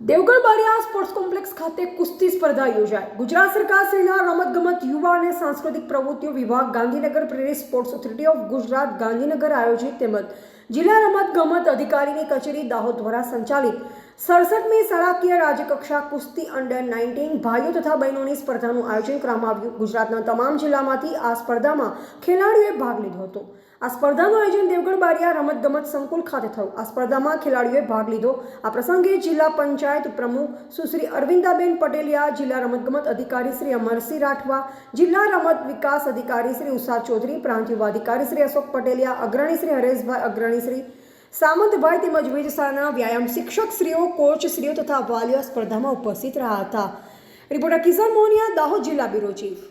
Devgadh Bariya sports complex ખાતે કુસ્તી સ્પર્ધા યોજાઈ. ગુજરાત સરકારશ્રીના રમતગમત, યુવા અને સાંસ્કૃતિક પ્રવૃત્તિઓ વિભાગ, ગાંધીનગર પ્રેરિત sports authority of Gujarat Gandhinagar આયોજિત તેમજ જિલ્લા રમતગમત અધિકારીની કચેરી દાહોદ દ્વારા સંચાલિત સડસઠમી શાળાકીય રાજ્યકક્ષા કુસ્તી અંડર નાઇન્ટીન ભાઈઓ તથા બહેનોની સ્પર્ધાનું આયોજન કરવામાં આવ્યું. ગુજરાતના તમામ જિલ્લામાંથી આ સ્પર્ધામાં ખેલાડીઓએ ભાગ લીધો હતો. આ સ્પર્ધાનું આયોજન દેવગઢ બારિયા રમતગમત સંકુલ ખાતે થયું. આ સ્પર્ધામાં ખેલાડીઓએ ભાગ લીધો. આ પ્રસંગે જિલ્લા પંચાયત પ્રમુખ સુશ્રી અરવિંદાબેન પટેલિયા, જિલ્લા રમતગમત અધિકારી શ્રી અમરસિંહ રાઠવા, જિલ્લા રમત વિકાસ અધિકારી શ્રી ઉષા ચૌધરી, પ્રાંત યુવા અધિકારી શ્રી અશોક પટેલિયા, અગ્રણી શ્રી હરેશભાઈ, અગ્રણી શ્રી સામંતભાઈ તેમજ વિવિધ શાળાના વ્યાયામ શિક્ષક શ્રીઓ કોચ શ્રીઓ તથા વાલીઓ સ્પર્ધામાં ઉપસ્થિત રહ્યા હતા. રિપોર્ટર કિશન મોહનિયા, દાહોદ જિલ્લા બ્યુરો ચીફ.